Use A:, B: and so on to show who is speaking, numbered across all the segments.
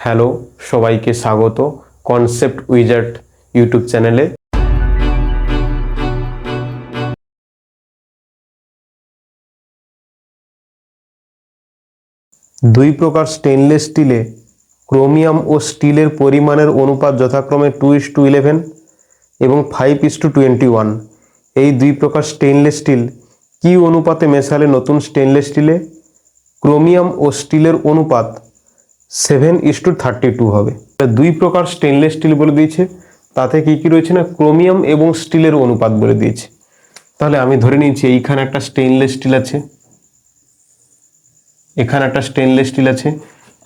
A: Hello, সবাইকে স্বাগত concept wizard YouTube চ্যানেলে। দুই প্রকার স্টেনলেস স্টিলে ক্রোমিয়াম ও স্টিলের পরিমাণের অনুপাত যথাক্রমে টু ইস টু ইলেভেন এবং five is to twenty one এই দুই প্রকার স্টেনলেস স্টিল কী অনুপাতে মেশালে নতুন স্টেনলেস স্টিলে ক্রোমিয়াম ও স্টিলের অনুপাত seven is to thirty two হবে। দুই প্রকার স্টেনলেস স্টিল বলে দিয়েছে। তাতে কি কি রয়েছে না? ক্রোমিয়াম এবং স্টিলের অনুপাত বলে দিয়েছে। তাহলে আমি ধরে নিয়েছি, এইখানে একটা স্টেনলেস স্টিল আছে। এখানে একটা স্টেনলেস স্টিল আছে।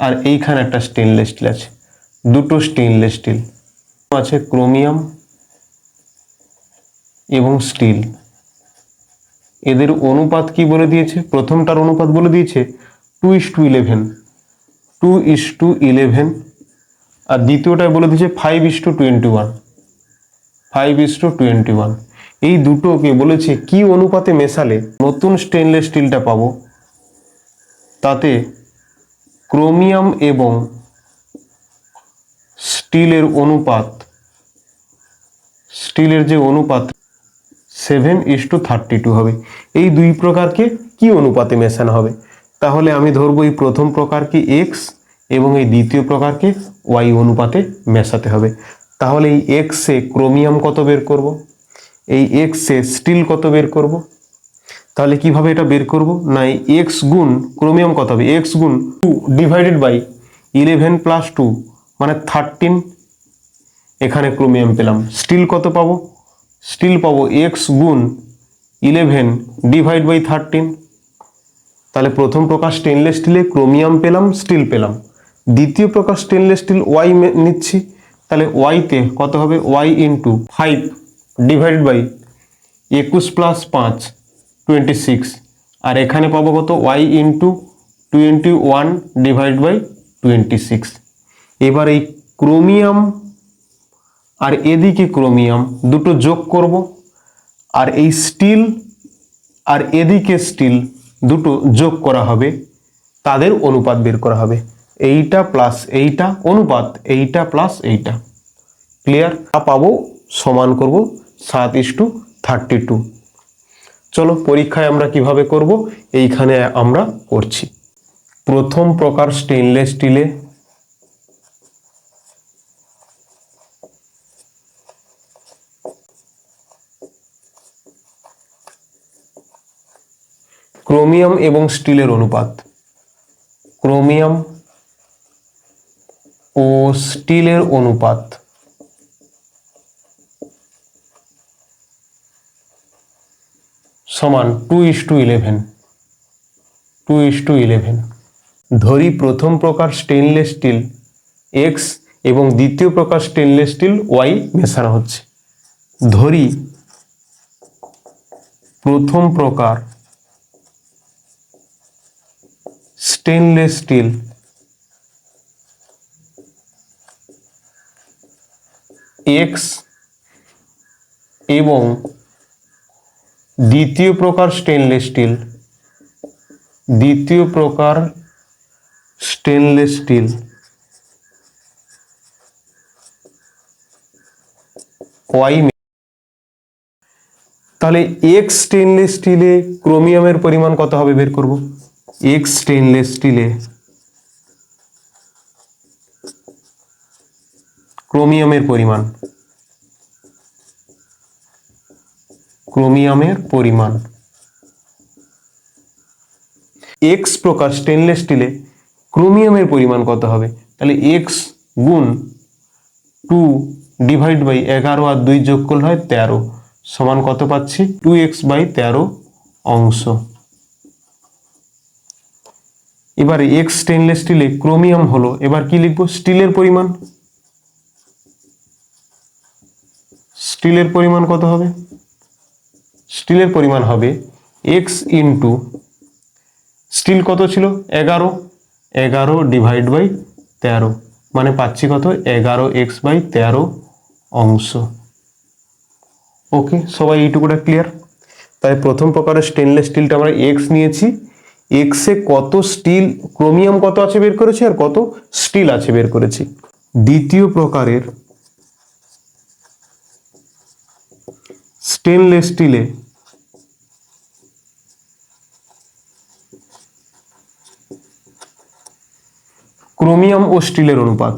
A: আর এইখানে একটা স্টেনলেস স্টিল আছে। দুটো স্টেনলেস স্টিল আছে ক্রোমিয়াম এবং স্টিল এদের অনুপাত কি বলে দিয়েছে? প্রথমটার অনুপাত বলে দিয়েছে two is to eleven two is to eleven. আর দ্বিতীয়টায় বলে দিয়েছে five is to twenty one. Five is to twenty one. এই দুটোকে বলেছে কি অনুপাতে মেশালে নতুন স্টেনলেস স্টিলটা পাবো? তাতে ক্রোমিয়াম এবং স্টিলের অনুপাত, স্টিলের যে অনুপাত seven is to thirty two হবে। এই দুই প্রকারকে কি অনুপাতে মেশানো হবে? তাহলে আমি ধরবো এই প্রথম প্রকারকে এক্স এবং এই দ্বিতীয় প্রকারকে ওয়াই অনুপাতে মেশাতে হবে। তাহলে এই এক্সে ক্রোমিয়াম কত বের করব? এই এক্সে স্টিল কত বের করব? তাহলে কীভাবে এটা বের করব? না, এই এক্স গুণ ক্রোমিয়াম কত হবে? এক্স গুণ two divided by eleven plus two মানে থার্টিন এখানে ক্রোমিয়াম পেলাম। স্টিল কত পাবো? স্টিল পাবো এক্স গুণ ইলেভেন ডিভাইড বাই থার্টিন তাহলে প্রথম প্রকার স্টেনলেস স্টিলে ক্রোমিয়াম পেলাম স্টিল পেলাম। দ্বিতীয় প্রকার স্টেনলেস স্টিল ওয়াই নিচ্ছি, তাহলে ওয়াইতে কত হবে? Y into five divide by একুশ প্লাস পাঁচ টোয়েন্টি সিক্স আর এখানে পাবো কত? Y into twenty one divide by twenty six এবার এই ক্রোমিয়াম আর এদিকে ক্রোমিয়াম দুটো যোগ করব। আর এই স্টিল আর এদিকে স্টিল দুটো যোগ করা হবে, তাদের অনুপাত বের করা হবে। এইটা প্লাস এইটা, অনুপাত এইটা প্লাস এইটা। ক্লিয়ার তা পাবো, সমান করব সাত ইস টু থার্টি টু চলো, পরীক্ষায় আমরা কীভাবে করব, এইখানে আমরা করছি। প্রথম প্রকার স্টেনলেস স্টিলে ক্রোমিয়াম এবং স্টিলের অনুপাত। ক্রোমিয়াম ও স্টিলের অনুপাত। সমান two is to eleven two is to eleven ধরি প্রথম প্রকার স্টেনলেস স্টিল এক্স এবং দ্বিতীয় প্রকার স্টেনলেস স্টিল ওয়াই মেশানো হচ্ছে। ধরি প্রথম প্রকার স্টেনলেস স্টিল এক্স এবং দ্বিতীয় প্রকার স্টেনলেস স্টিল দ্বিতীয় প্রকার স্টেনলেস স্টিল ওয়াই তাহলে এক্স স্টেনলেস স্টিলে ক্রোমিয়ামের পরিমাণ কত হবে বের করব? এক্স স্টেনলেস স্টিলে ক্রোমিয়ামের পরিমাণ। ক্রোমিয়ামের পরিমাণ। এক্স প্রকার স্টেনলেস স্টিলে ক্রোমিয়ামের পরিমাণ কত হবে? তাহলে এক্স গুণ টু ডিভাইড বাই এগারো আর দুই যোগ করলে হয় তেরো। সমান কত পাচ্ছি? টু এক্স বাই তেরো অংশ। এবারে এক্স স্টেনলেস স্টিলে ক্রোমিয়াম হলো, এবার কি লিখব? স্টিলের পরিমাণ। স্টিলের পরিমাণ কত হবে? স্টিলের পরিমাণ হবে এক্স ইন্টু স্টিল কত ছিল? এগারো। এগারো ডিভাইড বাই তেরো। মানে পাচ্ছি কত? এগারো এক্স বাই তেরো অংশ। ওকে সবাই এইটুকুটা ক্লিয়ার তাই প্রথম প্রকারের স্টেনলেস স্টিলটা আমরা এক্স নিয়েছি। এক্সে কত স্টিল ক্রোমিয়াম কত আছে বের করেছি আর কত স্টিল আছে বের করেছি? দ্বিতীয় প্রকারের স্টেনলেস স্টিলে ক্রোমিয়াম ও স্টিলের অনুপাত।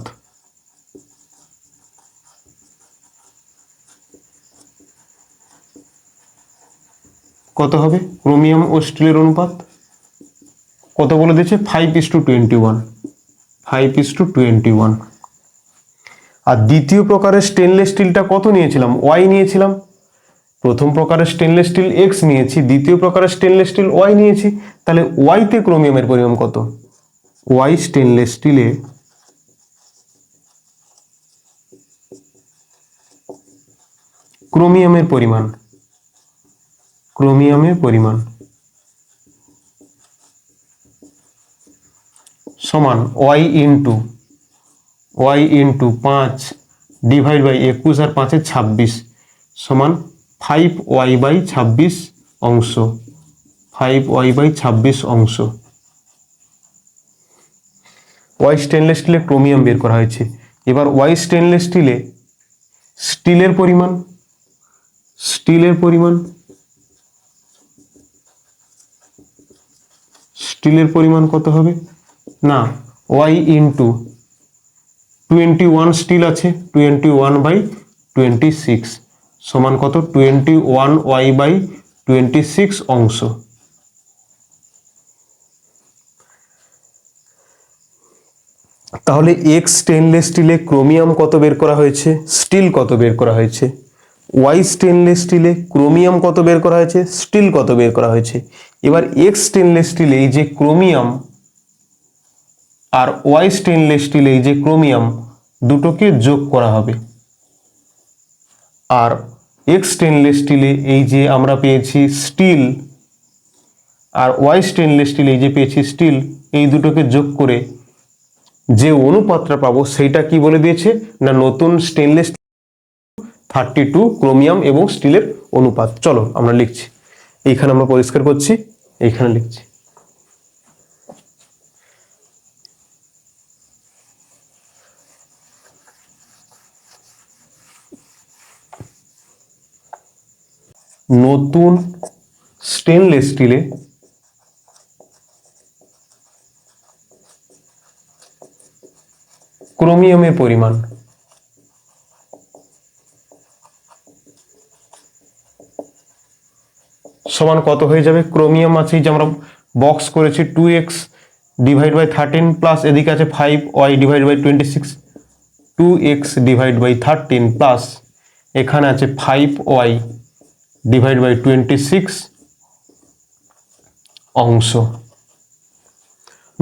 A: কত হবে? ক্রোমিয়াম ও স্টিলের অনুপাত? কত বলে দিয়েছে five is to twenty one five is to twenty one আর দ্বিতীয় প্রকারের স্টেনলেস স্টিলটা কত নিয়েছিলাম? ওয়াই নিয়েছিলাম। প্রথম প্রকারের স্টেনলেস স্টিল এক্স নিয়েছি। দ্বিতীয় প্রকারের স্টেনলেস স্টিল ওয়াই নিয়েছি। তাহলে ওয়াইতে ক্রোমিয়ামের পরিমাণ কত? ওয়াই স্টেনলেস স্টিলে ক্রোমিয়ামের পরিমাণ। ক্রোমিয়ামের পরিমাণ। সমান ওয়াই ইন্টু ওয়াই ইন্টু পাঁচ ডিভাইড বাই একুশ আর পাঁচে ছাব্বিশ সমান ফাইভ ওয়াই বাই ছাব্বিশ অংশ, ফাইভ ওয়াই বাই ছাব্বিশ অংশ। ওয়াই স্টেনলেস স্টিলে ক্রোমিয়াম বের করা হয়েছে। এবার ওয়াই স্টেনলেস স্টিলে স্টিলের পরিমাণ স্টিলের পরিমাণ স্টিলের পরিমাণ কত হবে? না Y into twenty one steel আছে twenty one by twenty six সমান কত? Twenty one Y by twenty six অংশ। তাহলে এক্স স্টেনলেস স্টিলে ক্রোমিয়াম কত বের করা হয়েছে? স্টিল কত বের করা হয়েছে? ওয়াই স্টেনলেস স্টিলে ক্রোমিয়াম কত বের করা হয়েছে? স্টিল কত বের করা হয়েছে? এবার এক্স স্টেনলেস স্টিলে এই যে ক্রোমিয়াম আর ওয়াই স্টেনলেস স্টিলে এই যে ক্রোমিয়াম দুটোকে যোগ করা হবে। আর এক্স স্টেনলেস স্টিলে এই যে আমরা পেয়েছি স্টিল, আর ওয়াই স্টেনলেস স্টিলে এই যে পেয়েছি স্টিল, এই দুটোকে যোগ করে যে অনুপাতটা পাবো সেইটা কি বলে দিয়েছে? না, নতুন স্টেনলেস থার্টি টু ক্রোমিয়াম এবং স্টিলের অনুপাত। চলো আমরা লিখছি। এইখানে আমরা পরিষ্কার করছি, এইখানে লিখছি। নতুন স্টেনলেস স্টিলে ক্রোমিয়ামের পরিমাণ। সমান কত হয়ে যাবে? ক্রোমিয়াম আছে, যে আমরা বক্স করেছি two X divide by thirteen plus এদিকে আছে five Y divide by twenty six two X divide by thirteen plus এখানে আছে five Y divide by twenty six অংশ।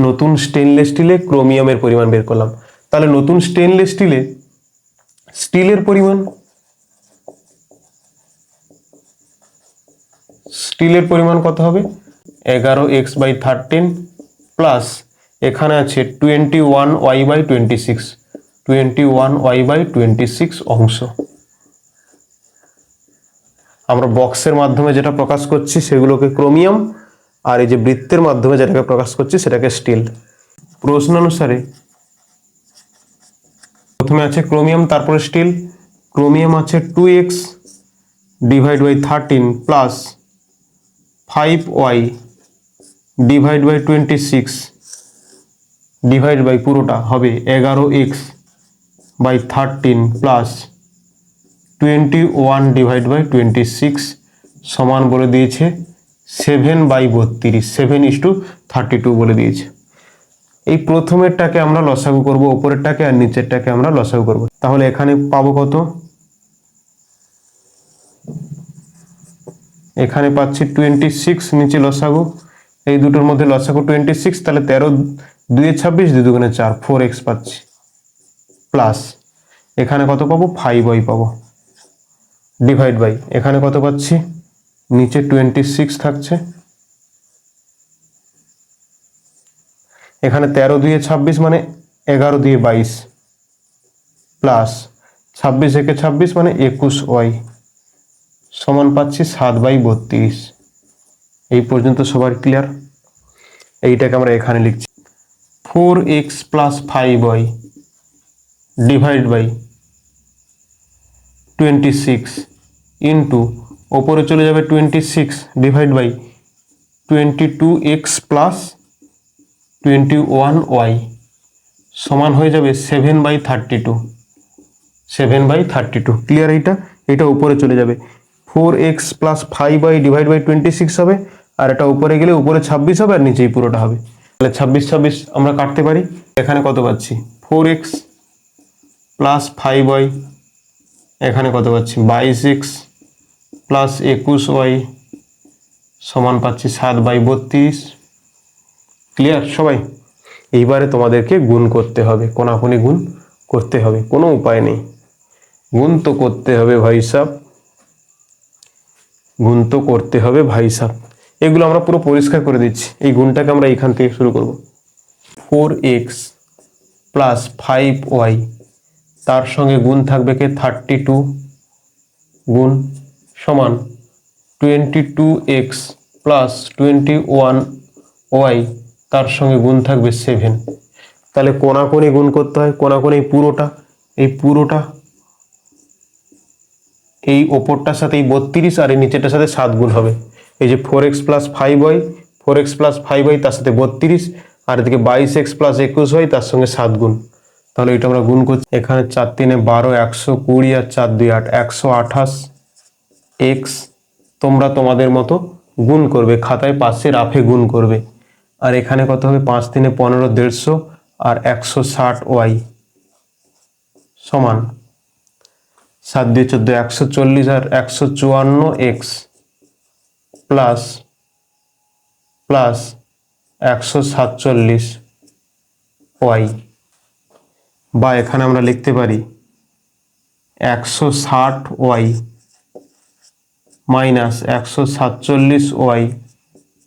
A: নতুন স্টেনলেস স্টিলে ক্রোমিয়ামের পরিমাণ বের করলাম। তাহলে নতুন স্টেনলেস স্টিলে স্টিলের পরিমাণ স্টিলের পরিমাণ কত হবে? এগারো এক্স বাই থার্টিন প্লাস এখানে আছে twenty one Y by twenty six twenty one Y by twenty six অংশ। আমরা বক্সের মাধ্যমে যেটা প্রকাশ করছি সেগুলোকে ক্রোমিয়াম, আর এই যে বৃত্তের মাধ্যমে যেটাকে প্রকাশ করছি সেটাকে স্টিল। প্রশ্ন অনুসারে প্রথমে আছে ক্রোমিয়াম, তারপরে স্টিল। ক্রোমিয়াম আছে two X divide by thirteen plus five Y divide by twenty six divide by পুরোটা হবে এগারো X by thirteen plus twenty one divide by twenty six সমান বলে দিয়েছে। সেভেন বাই বত্রিশ seven is to thirty two বলে দিয়েছে। এই প্রথমেরটাকে আমরা লসাগু করব, ওপরেরটাকে আর নিচেরটাকে আমরা লসাগু করব। তাহলে এখানে পাবো কত? এখানে পাচ্ছি টোয়েন্টি সিক্স নিচে লসাগু। এই দুটোর মধ্যে লসাগু টোয়েন্টি সিক্স তাহলে তেরো, দুয়ে ছাব্বিশ, দুই দুগুণে চার ফোর এক্স পাচ্ছি। প্লাস এখানে কত পাবো? ফাইভ ওয়াই পাবো। ডিভাইড বাই এখানে কত পাচ্ছি? নিচে টোয়েন্টি সিক্স থাকছে। এখানে তেরো দুয়ে ছাব্বিশ মানে এগারো দিয়ে বাইশ। প্লাস ছাব্বিশ একে ছাব্বিশ মানে একুশ ওয়াই। সমান পাচ্ছি সাত বাই বত্রিশ। এই পর্যন্ত সবার ক্লিয়ার এইটাকে আমরা এখানে লিখছি। Four X plus five Y divide by twenty six into ওপরে চলে যাবে twenty six divide by twenty two X plus twenty one Y সমান হয়ে যাবে seven by thirty two seven by thirty two clear এইটা এটা উপরে চলে যাবে। Four X plus five by divide by twenty six হবে, আর এটা উপরে গেলে উপরে ছাব্বিশ হবে, আর নিচেই পুরোটা হবে। তাহলে ছাব্বিশ ছাব্বিশ আমরা কাটতে পারি। এখানে কত পাচ্ছি? Four X plus five Y এখানে কত পাচ্ছি? বাইশ এক্স প্লাস একুশ ওয়াই সমান পাচ্ছি সাত বাই বত্রিশ। ক্লিয়ার সবাই? এইবারে তোমাদেরকে গুণ করতে হবে, কোনাকুনি গুণ করতে হবে, কোনো উপায় নেই। গুণ তো করতে হবে ভাই সাহ গুণ তো করতে হবে ভাই সাহ এগুলো আমরা পুরো পরিষ্কার করে দিচ্ছি। এই গুণটাকে আমরা এখান থেকে শুরু করব। Four X plus five Y তার সঙ্গে গুণ থাকবে কে? থার্টি টু গুণ সমান twenty two X plus twenty one Y তার সঙ্গে গুণ থাকবে সেভেন তাহলে কোনাকুনি গুণ করতে হয়। কোনাকুনি পুরোটা, এই পুরোটা, এই ওপরটার সাথে এই বত্রিশ আর এই নিচেরটার সাথে সাত গুণ হবে। এই যে four X plus five Y four X plus five Y তার সাথে বত্রিশ। আর এদিকে বাইশ এক্স প্লাস একুশ হয় তার সঙ্গে সাত গুণ। তাহলে এটা আমরা গুণ করছি। এখানে চার তিনে বারো, একশো কুড়ি আর চার দুই আট, একশো আঠাশ এক্স তোমরা তোমাদের মতো গুণ করবে, খাতায় পাশে রাফে গুণ করবে। আর এখানে কত হবে? পাঁচ তিনে পনেরো, দেড়শো আর একশো ষাট ওয়াই সমান সাত দিয়ে চোদ্দ, একশো চল্লিশ আর একশো চুয়ান্ন এক্স প্লাস প্লাস একশো সাতচল্লিশ ওয়াই বা এখানে আমরা লিখতে পারি একশো ষাট ওয়াই মাইনাস একশো সাতচল্লিশ ওয়াই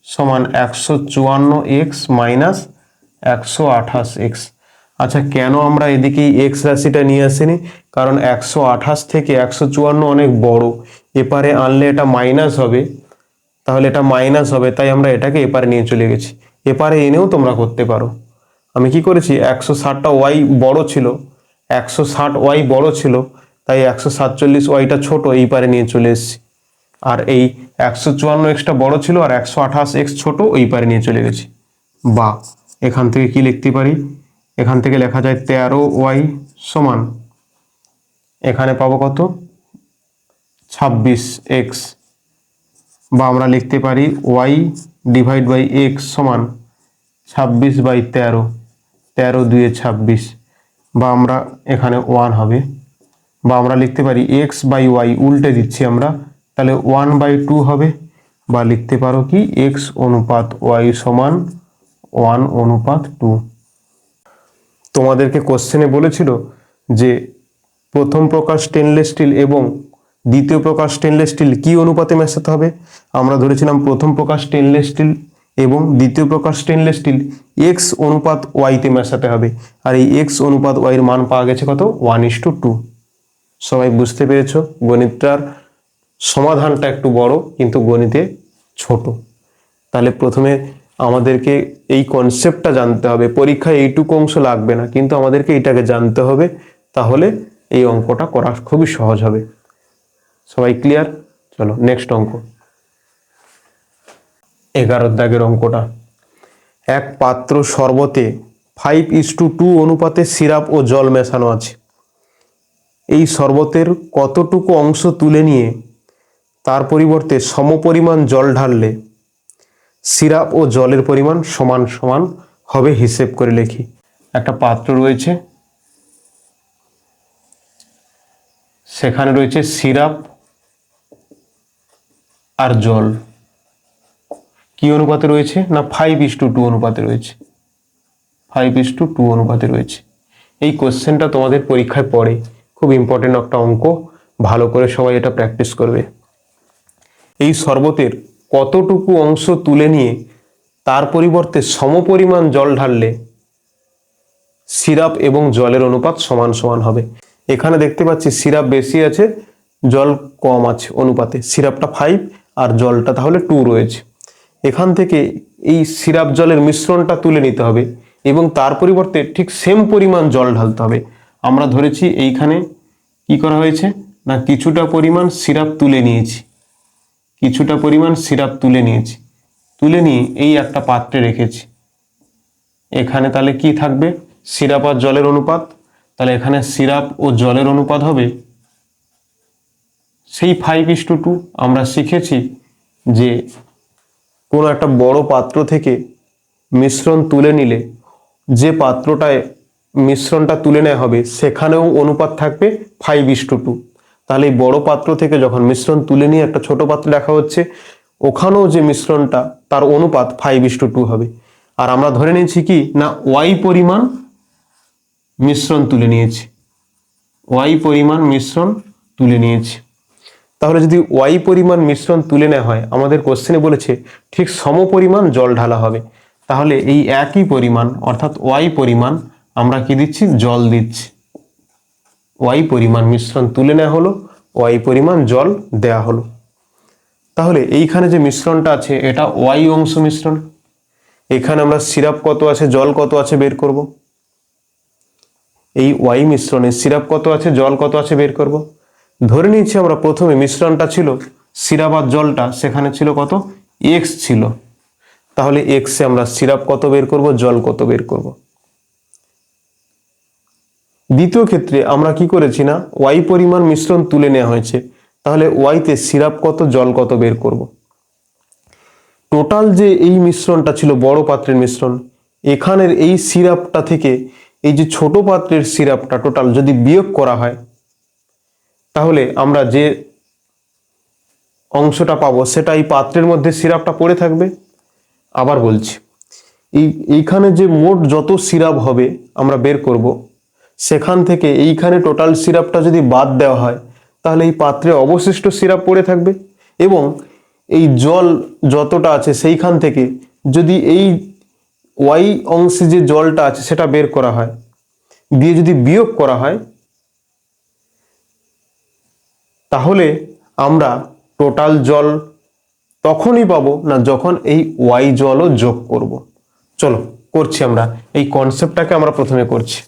A: সমান একশো চুয়ান্ন এক্স মাইনাস একশো আঠাশ এক্স। আচ্ছা কেন আমরা এদিকে এক্স রাশিটা নিয়ে আসিনি? কারণ একশো আঠাশ থেকে একশো চুয়ান্ন অনেক বড়। এপারে আনলে এটা মাইনাস হবে। তাহলে এটা মাইনাস হবে, তাই আমরা এটাকে এপারে নিয়ে চলে গেছি। এপারে এনেও তোমরা করতে পারো। আমি কি করেছি? একশো ষাটটা ওয়াই বড় ছিল। একশো ষাট ওয়াই বড় ছিল। তাই একশো সাতচল্লিশ ওয়াইটা ছোট এই পারে নিয়ে চলে এসেছি। আর এই একশো চুয়ান্ন এক্সটা বড় ছিল আর একশো আঠাশ এক্স ছোট ওই পারে নিয়ে চলে গেছি। বা, এখান থেকে কি লিখতে পারি? এখান থেকে লেখা যায় তেরো ওয়াই সমান। এখানে পাবো কত? ছাব্বিশ এক্স বা আমরা লিখতে পারি ওয়াই ডিভাইড বাই এক্স সমান ছাব্বিশ বাই তেরো। তেরো দুয়ে ছাব্বিশ। বা আমরা এখানে ওয়ান হবে। বা আমরা লিখতে পারি এক্স বাই ওয়াই উল্টে দিচ্ছি আমরা। তাহলে ওয়ান বাই টু হবে। বা লিখতে পারো কি এক্স অনুপাত ওয়াই সমান ওয়ান অনুপাত টু তোমাদেরকে কোশ্চেনে বলেছিল যে প্রথম প্রকার স্টেনলেস স্টিল এবং দ্বিতীয় প্রকার স্টেনলেস স্টিল কি অনুপাতে মেশাতে হবে? আমরা ধরেছিলাম প্রথম প্রকার স্টেনলেস স্টিল এবং দ্বিতীয় প্রকার স্টেনলেস স্টিল এক্স অনুপাত ওয়াইতে মেশাতে হবে। আর এই এক্স অনুপাত ওয়াইয়ের মান পাওয়া গেছে কত? ওয়ান ইস টু টু সবাই বুঝতে পেরেছ? গণিতটার সমাধানটা একটু বড়, কিন্তু গণিতে ছোট। তাহলে প্রথমে আমাদেরকে এই কনসেপ্টটা জানতে হবে। পরীক্ষায় এইটুকু অংশ লাগবে না, কিন্তু আমাদেরকে এটাকে জানতে হবে। তাহলে এই অঙ্কটা করা খুবই সহজ হবে। সবাই ক্লিয়ার চলো নেক্সট অঙ্ক। এগারোর দাগের অঙ্কটা। এক পাত্র শরবতে ফাইভ ইস টু টু অনুপাতে সিরাপ ও জল মেশানো আছে। এই শরবতের কতটুকু অংশ তুলে নিয়ে তার পরিবর্তে সমপরিমাণ জল ঢাললে সিরাপ ও জলের পরিমাণ সমান সমান হবে হিসেব করে লিখি। একটা পাত্র রয়েছে। সেখানে রয়েছে সিরাপ আর জল। কি অনুপাতে রয়েছে? না ফাইভ ইস টু টু অনুপাতে রয়েছে? ফাইভ ইস টু টু অনুপাতে রয়েছে। এই কোশ্চেনটা তোমাদের পরীক্ষায় পড়ে। খুব ইম্পর্টেন্ট একটা অঙ্ক। ভালো করে সবাই এটা প্র্যাকটিস করবে। এই শরবতের কতটুকু অংশ তুলে নিয়ে তার পরিবর্তে সমপরিমাণ জল ঢাললে সিরাপ এবং জলের অনুপাত সমান সমান হবে। এখানে দেখতে পাচ্ছি সিরাপ বেশি আছে, জল কম আছে অনুপাতে। সিরাপটা ফাইভ আর জলটা তাহলে টু রয়েছে। এখান থেকে এই সিরাপ জলের মিশ্রণটা তুলে নিতে হবে এবং তার পরিবর্তে ঠিক সেম পরিমাণ জল ঢালতে হবে। আমরা ধরেছি এইখানে কি করা হয়েছে? না, কিছুটা পরিমাণ সিরাপ তুলে নিয়েছি। কিছুটা পরিমাণ সিরাপ তুলে নিয়েছি। তুলে নিয়ে এই একটা পাত্রে রেখেছি। এখানে তাহলে কি থাকবে? সিরাপ আর জলের অনুপাত। তাহলে এখানে সিরাপ ও জলের অনুপাত হবে সেই ফাইভ ইস টু টু আমরা শিখেছি যে কোনো একটা বড় পাত্র থেকে মিশ্রণ তুলে নিলে, যে পাত্রটায় মিশ্রণটা তুলে নেওয়া হবে, সেখানেও অনুপাত থাকবে ফাইভ ইস টু টু তাহলে এই বড় পাত্র থেকে যখন মিশ্রণ তুলে নিয়ে একটা ছোট পাত্রে রাখা হচ্ছে, ওখানেও যে মিশ্রণটা, তার অনুপাত ফাইভ ইস টু টু হবে। আর আমরা ধরে নিয়েছি কি, না ওয়াই পরিমাণ মিশ্রণ তুলে নিয়েছি। ওয়াই পরিমাণ মিশ্রণ তুলে নিয়েছি। তাহলে যদি ওয়াই পরিমাণ মিশ্রণ তুলে নেওয়া হয়, আমাদের কোশ্চেনে বলেছে, ঠিক সম পরিমাণ জল ঢালা হবে। তাহলে এই একই পরিমাণ, অর্থাৎ ওয়াই পরিমাণ, আমরা কি দিচ্ছি? জল দিচ্ছি। ওয়াই পরিমাণ মিশ্রণ তুলে নেওয়া হলো, ওয়াই পরিমাণ জল দেয়া হলো। তাহলে এইখানে যে মিশ্রণটা আছে, এটা ওয়াই অংশ মিশ্রণ। এখানে আমরা সিরাপ কত আছে, জল কত আছে বের করব। এই ওয়াই মিশ্রণে সিরাপ কত আছে, জল কত আছে বের করব। ধরে নিয়েছি আমরা প্রথমে মিশ্রণটা ছিল সিরাপ আর জলটা সেখানে ছিল কত? এক্স ছিল। তাহলে এক্সে আমরা সিরাপ কত বের করব? জল কত বের করব? দ্বিতীয় ক্ষেত্রে আমরা কি করেছি না? ওয়াই পরিমাণ মিশ্রণ তুলে নেওয়া হয়েছে। তাহলে ওয়াইতে সিরাপ কত, জল কত বের করব? টোটাল যে এই মিশ্রণটা ছিল, বড় পাত্রের মিশ্রণ, এখানের এই সিরাপটা থেকে এই যে ছোট পাত্রের সিরাপটা টোটাল যদি বিয়োগ করা হয় তাহলে আমরা যে অংশটা পাবো সেটা এই পাত্রের মধ্যে সিরাপটা পড়ে থাকবে। আবার বলছি, এই এইখানে যে মোট যত সিরাপ হবে আমরা বের করব, সেখান থেকে এইখানে টোটাল সিরাপটা যদি বাদ দেওয়া হয়, তাহলে এই পাত্রে অবশিষ্ট সিরাপ পড়ে থাকবে এবং এই জল যতটা আছে সেইখান থেকে যদি এই ওয়াই অংশে যে জলটা আছে সেটা বের করা হয়, দিয়ে যদি বিয়োগ করা হয় তাহলে আমরা টোটাল জল তখনই পাবো না যখন এই ওয়াই জলও যোগ করব। চলো, করছি আমরা। এই কনসেপ্টটাকে আমরা প্রথমে করছি।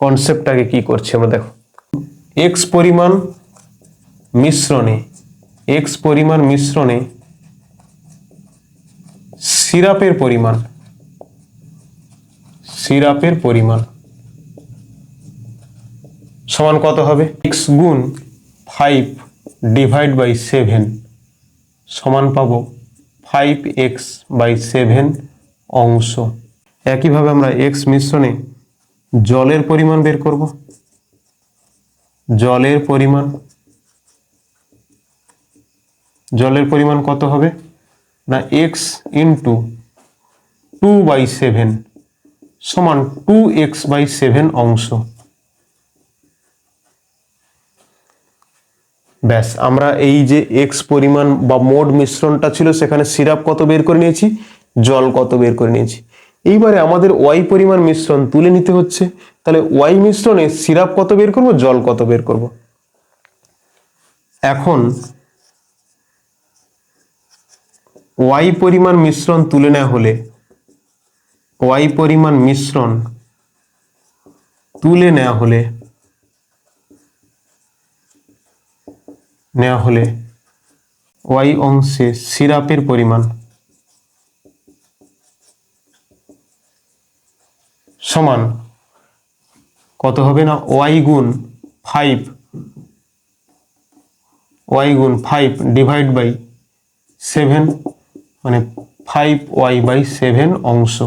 A: কনসেপ্টটাকে কি করছি আমরা দেখো। এক্স পরিমাণ মিশ্রণে এক্স পরিমাণ মিশ্রণে সিরাপের পরিমাণ সিরাপের পরিমাণ সমান কত হবে? এক্স গুণ ফাইভ ডিভাইড বাই সেভেন সমান পাবো ফাইভ এক্স বাই সেভেন অংশ। একইভাবে আমরা এক্স মিশ্রণে জলের পরিমাণ বের করব। জলের পরিমাণ জলের পরিমাণ কত হবে? না X into two by seven সমান টু এক্স বাই সেভেন অংশ। ব্যাস, আমরা এই যে এক্স পরিমাণ বা মোট মিশ্রণটা ছিল, সেখানে সিরাপ কত বের করে নিয়েছি? জল কত বের করে নিয়েছি। এইবারে আমাদের ওয়াই পরিমাণ মিশ্রণ তুলে নিতে হচ্ছে। তাহলে ওয়াই মিশ্রণে সিরাপ কত বের করব? জল কত বের করব? এখন ওয়াই পরিমাণ মিশ্রণ তুলে নেওয়া হলে ওয়াই পরিমাণ মিশ্রণ তুলে নেওয়া হলে নেওয়া হলে ওয়াই অংশে সিরাপের পরিমাণ সমান কত হবে না? ওয়াই গুণ ফাইভ, ওয়াই গুণ ফাইভ ডিভাইড বাই সেভেন মানে ফাইভ ওয়াই বাই সেভেন অংশ।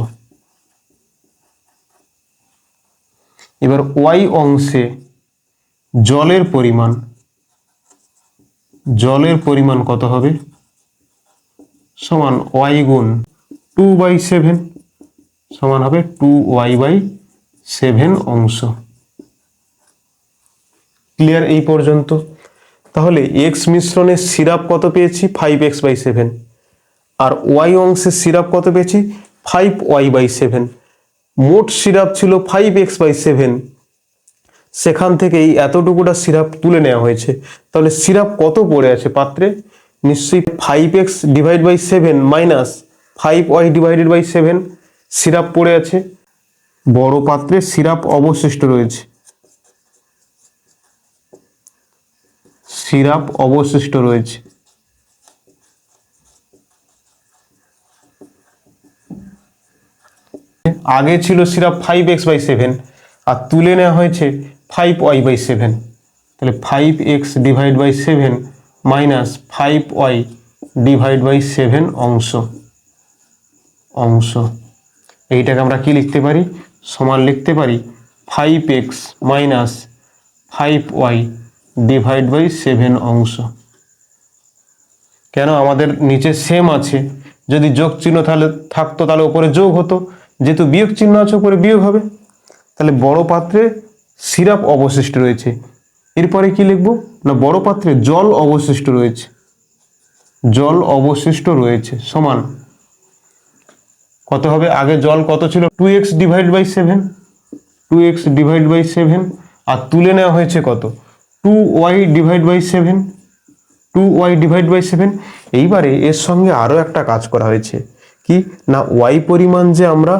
A: এবার ওয়াই অংশে জলের পরিমাণ জলের পরিমাণ কত হবে? সমান ওয়াই গুণ টু বাই সেভেন সমান হবে টু ওয়াই বাই সেভেন অংশ। ক্লিয়ার এই পর্যন্ত? তাহলে এক্স মিশ্রণের সিরাপ কত পেয়েছি? ফাইভ এক্স বাই সেভেন আর ওয়াই অংশের সিরাপ কত পেয়েছি? ফাইভ ওয়াই বাই সেভেন মোট সিরাপ ছিল ফাইভ এক্স বাই সেভেন সেখান থেকে এই এতটুকুটা সিরাপ তুলে নেওয়া হয়েছে। তাহলে সিরাপ কত পড়ে আছে পাত্রে? নিশ্চয়ই five X divide by seven minus five Y divided by seven syrup পড়ে আছে। বড় পাত্রে সিরাপ অবশিষ্ট রয়েছে। সিরাপ অবশিষ্ট রয়েছে। আগে ছিল syrup five X by seven আর তুলে নেওয়া হয়েছে ফাইভ ওয়াই বাই সেভেন তাহলে five X divide by seven minus five Y divide by seven অংশ। অংশ। এইটাকে আমরা কি লিখতে পারি? সমান লিখতে পারি five X minus five Y divide by seven অংশ। কেন? আমাদের নিচে সেম আছে। যদি যোগ চিহ্ন তাহলে থাকতো, তাহলে উপরে যোগ হতো। যেহেতু বিয়োগ চিহ্ন আছে, উপরে বিয়োগ হবে। তাহলে বড় পাত্রে সিরাপ অবশিষ্ট রয়েছে। এরপরে কি লিখব? না, বড় পাত্রে জল অবশিষ্ট রয়েছে। জল অবশিষ্ট রয়েছে, সমান। কত হবে? আগে জল কত ছিল? Two X divide by seven two X divide by seven আর তুলে নেওয়া হয়েছে কত? Two Y divide by seven two Y divide by seven এইবারে এর সঙ্গে আরও একটা কাজ করা হয়েছে। কি? না ওয়াই পরিমাণ যে আমরা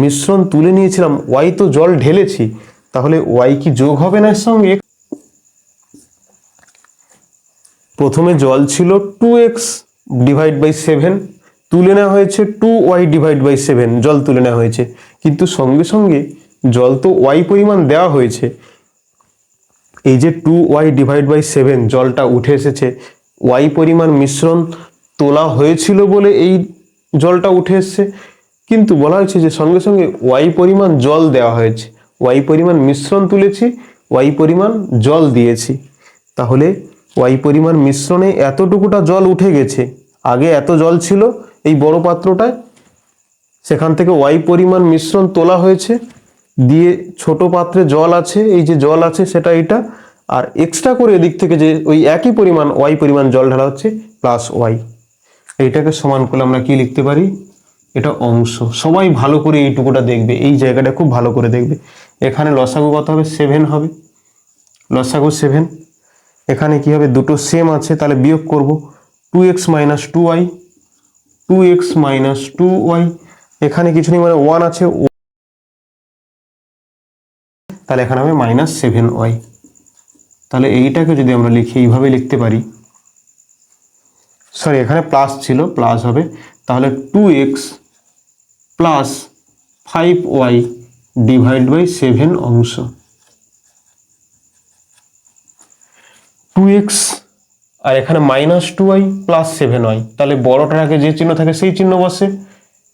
A: মিশ্রণ তুলে নিয়েছিলাম ওয়াই তো জল ঢেলেছি। তাহলে ওয়াই কি যোগ হবে না সঙ্গে? প্রথমে জল ছিল two X divide by seven তুলে নেওয়া হয়েছে two Y divide by seven জল তুলে নেওয়া হয়েছে। কিন্তু সঙ্গে সঙ্গে জল তো ওয়াই পরিমাণ দেওয়া হয়েছে। এই যে two Y divide by seven জলটা উঠে এসেছে ওয়াই পরিমাণ মিশ্রণ তোলা হয়েছিল বলে এই জলটা উঠে এসছে। কিন্তু বলা হয়েছে যে সঙ্গে সঙ্গে ওয়াই পরিমাণ জল দেওয়া হয়েছে। ওয়াই পরিমাণ মিশ্রণ তুলেছি, ওয়াই পরিমাণ জল দিয়েছি। তাহলে ওয়াই পরিমাণ মিশ্রণে এতটুকুটা জল উঠে গেছে, আগে এত জল ছিল, এই বড় পাত্রটায় সেখান থেকে ওয়াই পরিমাণ মিশ্রণ তোলা হয়েছে, দিয়ে ছোট পাত্রে জল আছে, এই যে জল আছে সেটা এটা আর এক্সট্রা করে এদিক থেকে যে ওই একই পরিমাণ ওয়াই পরিমাণ জল ঢালা হচ্ছে প্লাস ওয়াই। এইটাকে সমান করলে আমরা কি লিখতে পারি? এটা অংশ। সবাই ভালো করে এইটুকুটা দেখবে, এই জায়গাটা খুব ভালো করে দেখবে। এখানে লসাগু কত হবে? সেভেন হবে। লসাগু সেভেন এখানে কি হবে? দুটো সেম আছে, তাহলে বিয়োগ করব। Two X minus two Y two X minus two Y এখানে কিছু নেই মানে ওয়ান আছে তাহলে এখানে হবে মাইনাস সেভেন ওয়াই তাহলে এইটাকে যদি আমরা লিখি, এইভাবে লিখতে পারি। সরি এখানে প্লাস ছিল প্লাস হবে। তাহলে two X plus five Y divide by seven অংশ। টু এক্স আর এখানে minus two Y plus seven Y তাহলে বড়টার আগে যে চিহ্ন থাকে সেই চিহ্ন বসে।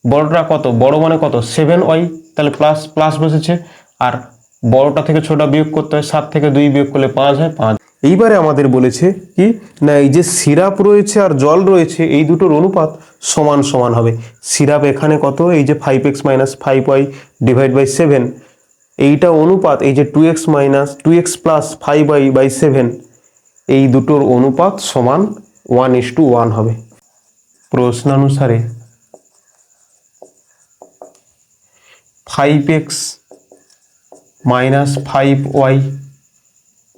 A: বড়টা কত? বড় মানে কত? সেভেন ওয়াই তাহলে প্লাস প্লাস বসেছে। আর বড়টা থেকে ছোটা বিয়োগ করতে হয়, সাত থেকে দুই বিয়োগ করলে পাঁচ হয়, পাঁচ। এইবারে আমাদের বলেছে কি, না, এই যে সিরাপ রয়েছে আর জল রয়েছে, এই দুটোর অনুপাত সমান সমান হবে। সিরাপ এখানে কত? এই যে five X minus five Y divide by seven এইটা অনুপাত, এই যে two X minus two X plus five Y by seven এই দুটোর অনুপাত সমান ওয়ান ইস টু ওয়ান হবে। প্রশ্নানুসারে five X minus five Y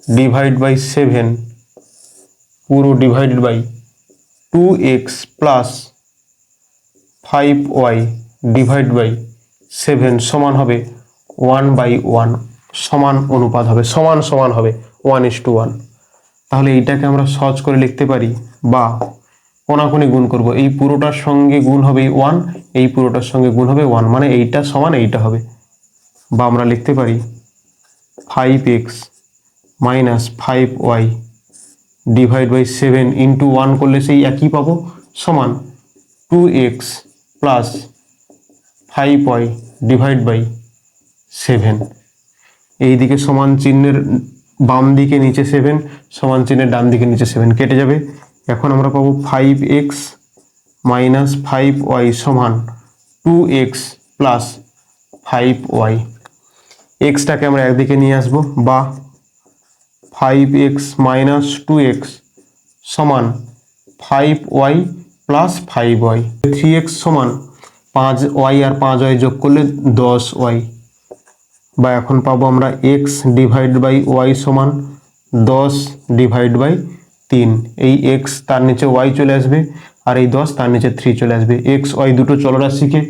A: divide by seven পুরো divided by two X plus five Y divide by seven সমান হবে one by one সমান অনুপাত হবে সমান সমান হবে ওয়ান ইস টু ওয়ান তাহলে এইটাকে আমরা সহজ করে লিখতে পারি বা কোনাকুনি গুণ করব। এই পুরোটার সঙ্গে গুণ হবে ওয়ান এই পুরোটার সঙ্গে গুণ হবে ওয়ান মানে এইটা সমান এইটা হবে। বা আমরা লিখতে পারি five X minus five Y divide by seven into one করলে সেই একই পাবো। সমান two X plus five Y divide by seven এই দিকে সমান চিহ্নের বাম দিকে নিচে সেভেন সমান চিহ্নের ডান দিকে নিচে সেভেন কেটে যাবে। এখন আমরা পাবো five X minus five Y সমান two X plus five Y এক্সটাকে আমরা একদিকে নিয়ে আসব, বা five X minus two X সমান five Y plus five Y three X সমান পাঁচ ওয়াই আর পাঁচ ওয়াই যোগ করলে দশ ওয়াই বা এখন পাবো আমরা এক্স ডিভাইড বাই ওয়াই সমান দশ ডিভাইড বাই তিন। এই এক্স তার নিচে ওয়াই চলে আসবে, আর এই দশ তার নিচে থ্রি চলে আসবে। এক্স ওয়াই দুটো চলরাশিকে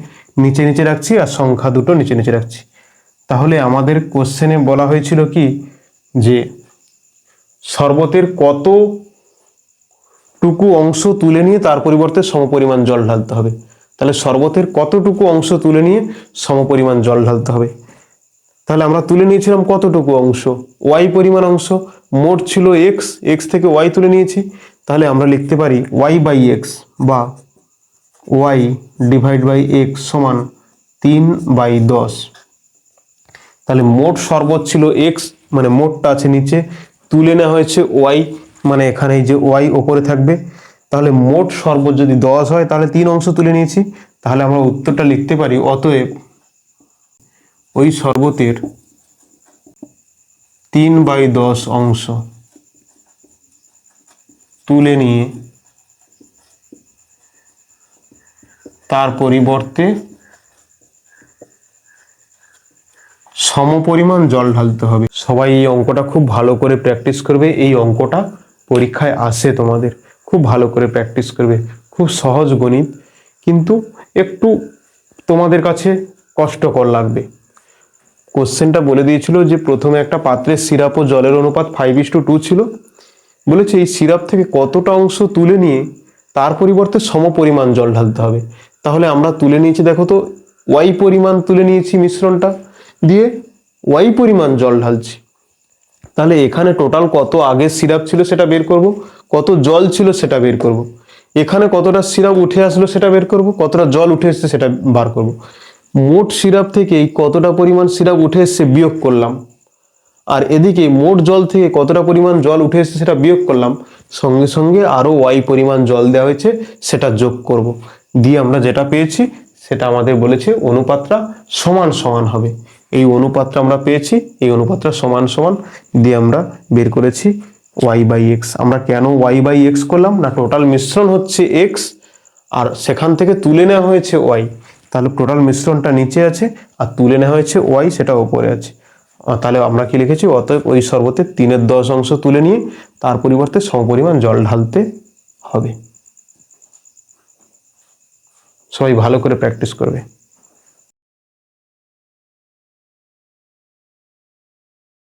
A: নিচে নিচে রাখছি, আর সংখ্যা দুটো নিচে নিচে রাখছি। তাহলে আমাদের কোশ্চেনে বলা হয়েছিল কি? যে শরবতের কত টুকু অংশ তুলে নিয়ে তার পরিবর্তে সমপরিমাণ জল ঢালতে হবে। তাহলে শরবতের কতটুকু অংশ তুলে নিয়ে সমপরিমাণ জল ঢালতে হবে? তাহলে আমরা তুলে নিয়েছিলাম কতটুকু অংশ? ওয়াই পরিমাণ অংশ, মোট ছিল এক্স এক্স থেকে ওয়াই তুলে নিয়েছি। তাহলে আমরা লিখতে পারি ওয়াই বাই এক্স বা ওয়াই ডিভাইড বাই এক্স সমান তিন বাই দশ। তাহলে মোট শরবত ছিল এক্স মানে মোটটা আছে নিচে। তুলে নেওয়া হয়েছে ওয়াই মানে এখানে যে ওয়াই ওপরে থাকবে। তাহলে মোট শরবত যদি দশ হয়, তাহলে তিন অংশ তুলে নিয়েছি। তাহলে আমরা উত্তরটা লিখতে পারি, অতএব ওই শরবতের তিন বাই দশ অংশ তুলে নিয়ে তার পরিবর্তে সমপরিমাণ জল ঢালতে হবে। সবাই এই অঙ্কটা খুব ভালো করে প্র্যাকটিস করবে। এই অঙ্কটা পরীক্ষায় আসে তোমাদের। খুব ভালো করে প্র্যাকটিস করবে। খুব সহজ গণিত। কিন্তু একটু তোমাদের কাছে কষ্টকর লাগবে। কোশ্চেনটা বলে দিয়েছিল যে প্রথমে একটা পাত্রের সিরাপ ও জলের অনুপাত ফাইভ ইস টু টু ছিল। বলেছে এই সিরাপ থেকে কতটা অংশ তুলে নিয়ে তার পরিবর্তে সমপরিমাণ জল ঢালতে হবে। তাহলে আমরা তুলে নিয়েছি, দেখো তো ওয়াই পরিমাণ তুলে নিয়েছি মিশ্রণটা। দিয়ে ওয়াই পরিমাণ জল ঢালছি। তাহলে এখানে টোটাল কত আগের সিরাপ ছিল সেটা বের করব, কত জল ছিল সেটা বের করব, এখানে কতটা সিরাপ উঠে আসলো সেটা বের করব, কতটা জল উঠে এসছে সেটা বার করব। মোট সিরাপ থেকে এই কতটা পরিমাণ সিরাপ উঠে এসছে বিয়োগ করলাম, আর এদিকে মোট জল থেকে কতটা পরিমাণ জল উঠে এসেছে সেটা বিয়োগ করলাম, সঙ্গে সঙ্গে আরও ওয়াই পরিমাণ জল দেওয়া হয়েছে, সেটা যোগ করব। দিয়ে আমরা যেটা পেয়েছি, সেটা আমাদের বলেছে অনুপাতটা সমান সমান হবে। এই অনুপাতটা আমরা পেয়েছি, এই অনুপাতটা সমান সমান দিয়ে আমরা বের করেছি ওয়াই বাই এক্স আমরা কেন ওয়াই বাই এক্স করলাম? না টোটাল মিশ্রণ হচ্ছে এক্স আর সেখান থেকে তুলে নেওয়া হয়েছে ওয়াই তাহলে টোটাল মিশ্রণটা নিচে আছে আর তুলে নেওয়া হয়েছে ওয়াই সেটা ওপরে আছে। তাহলে আমরা কি লিখেছি? অতএব ওই শরবতের তিনের দশ অংশ তুলে নিয়ে তার পরিবর্তে সমপরিমাণ জল ঢালতে হবে। সবাই ভালো করে প্র্যাকটিস করবে।